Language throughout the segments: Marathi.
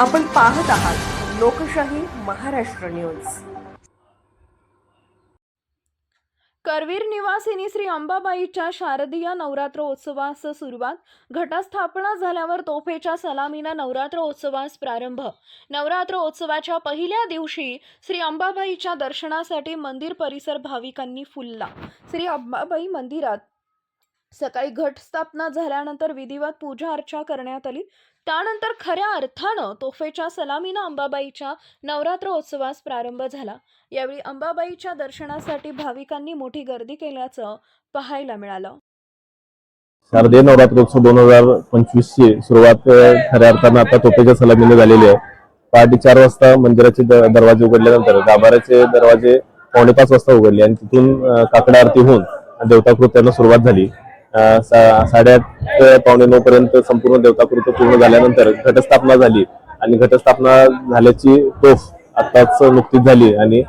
आपण पाहत आहात लोकशाही महाराष्ट्र न्यूज. करवीर निवासिनी श्री अंबाबाईच्या शारदीय नवरात्रोत्सवास सुरुवात घटस्थापना झाल्यावर तोफेच्या सलामीनं नवरात्रोत्सवास प्रारंभ. नवरात्र उत्सवाच्या पहिल्या दिवशी श्री अंबाबाईच्या दर्शनासाठी मंदिर परिसर भाविकांनी फुलला. श्री अंबाबाई मंदिरात सकाळी घटस्थापना झाल्यानंतर विधिवत पूजा अर्चा करण्यात आली. त्यानंतर खऱ्या अर्थानं तोफेच्या सलामीनं अंबाबाईच्या नवरात्रोत्सवास प्रारंभ झाला. यावेळी अंबाबाईच्या दर्शनासाठी भाविकांनी मोठी गर्दी केल्याचं पाहायला मिळालं. शारदीय नवरात्रोत्सव दोन हजार पंचवीस ची सुरुवात खऱ्या अर्थानं आता तोफेच्या सलामीने झालेली आहे. पहाटे चार वाजता मंदिराचे दरवाजे उघडल्यानंतर गाभाऱ्याचे दरवाजे पावणे पाच वाजता उघडले आणि तिथून काकडा आरती होऊन देवताकृत्याला सुरुवात झाली. साडेआठ ते पावणे नऊ पर्यंत संपूर्ण देवताकृत पूर्ण झाल्यानंतर घटस्थापना झाली. आणि घटस्थापना झाल्याची तोफ आताच नुकतीच झाली आणि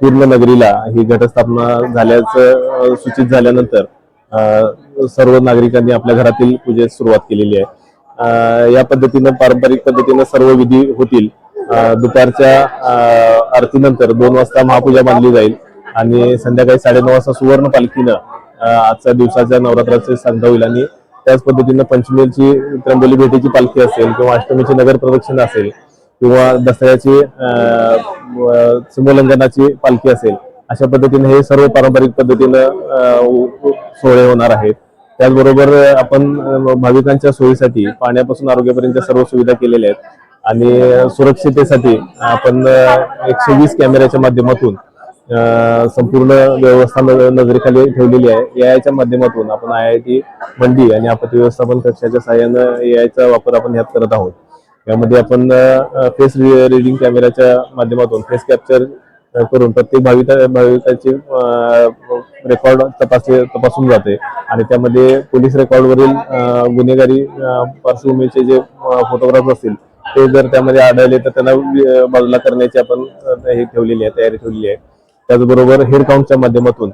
पूर्ण नगरीला ही घटस्थापना झाल्याचं सूचित झाल्यानंतर सर्व नागरिकांनी आपल्या घरातील पूजेस सुरुवात केलेली आहे. या पद्धतीनं पारंपरिक पद्धतीनं सर्व विधी होतील. दुपारच्या आरतीनंतर दोन वाजता महापूजा मानली जाईल. आणि संध्याकाळी साडेनऊ वाजता सुवर्ण पालखीनं आजच्या दिवसाच्या नवरात्राचे सांगता होईल आणि त्याच पद्धतीनं पंचमीची त्र्यंबोली भेटीची पालखी असेल किंवा अष्टमीची नगर प्रदक्षिणा असेल किंवा दसऱ्याची अ, सिमोल्लंघनाची पालखी असेल अशा पद्धतीने हे सर्व पारंपरिक पद्धतीनं सोहळे होणार आहेत. त्याचबरोबर आपण भाविकांच्या सोयीसाठी पाण्यापासून आरोग्यापर्यंत सर्व सुविधा केलेल्या आहेत. आणि सुरक्षितेसाठी आपण एकशे वीस कॅमेऱ्याच्या माध्यमातून संपूर्ण व्यवस्था नजरेखाली ठेवलेली आहे. याच्या माध्यमातून आपण आय आय टी मंडी आणि आपत्ती व्यवस्थापन कक्षाच्या सहाय्यानं आयचा वापर आपण ह्यात करत आहोत. यामध्ये आपण फेस रिडिंग कॅमेऱ्याच्या माध्यमातून फेस कॅप्चर करून प्रत्येक भाविका भाविकाची रेकॉर्ड तपासले तपासून जाते. आणि त्यामध्ये पोलीस रेकॉर्डवरील गुन्हेगारी पार्श्वभूमीचे जे फोटोग्राफ असतील ते जर त्यामध्ये आढळले तर त्यांना बाजूला करण्याची आपण हे ठेवलेली आहे तयारी ठेवलेली आहे. त्याचबरोबर हेड काउंटच्या माध्यमातून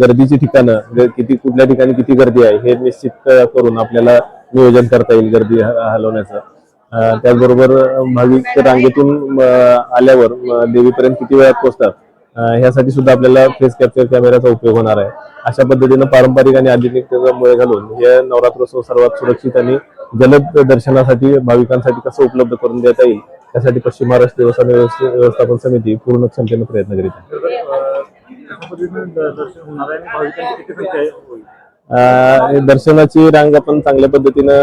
गर्दीची ठिकाणं म्हणजे किती कुठल्या ठिकाणी किती गर्दी आहे हे निश्चित करून आपल्याला नियोजन करता येईल गर्दी ह- हलवण्याचं. त्याचबरोबर भाविक रांगेतून आल्यावर देवीपर्यंत किती वेळात पोहोचतात ह्यासाठी सुद्धा आपल्याला फेस कॅप्चर कॅमेराचा उपयोग होणार आहे. अशा पद्धतीनं पारंपरिक आणि आधुनिकतेचा मुळे घालून हे नवरात्रोत्सव सर्वात सुरक्षित आणि जलद दर्शनासाठी भाविकांसाठी कसं उपलब्ध करून देता येईल त्यासाठी पश्चिम महाराष्ट्र देवस्थान व्यवस्थ- व्यवस्थापन समिती पूर्ण क्षमतेने प्रयत्न करीत आहे. हे दर्शनाची रांग आपण चांगल्या पद्धतीनं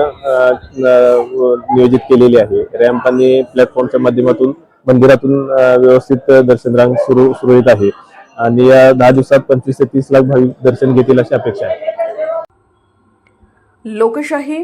नियोजित केलेली आहे. रॅम्प आणि प्लॅटफॉर्मच्या माध्यमातून मंदिरातून व्यवस्थित दर्शन रांग सुरू सुरळीत आहे. आणि या दहा दिवसात पंचवीस ते तीस लाख भाविक दर्शन घेतील अशी अपेक्षा आहे. लोकशाही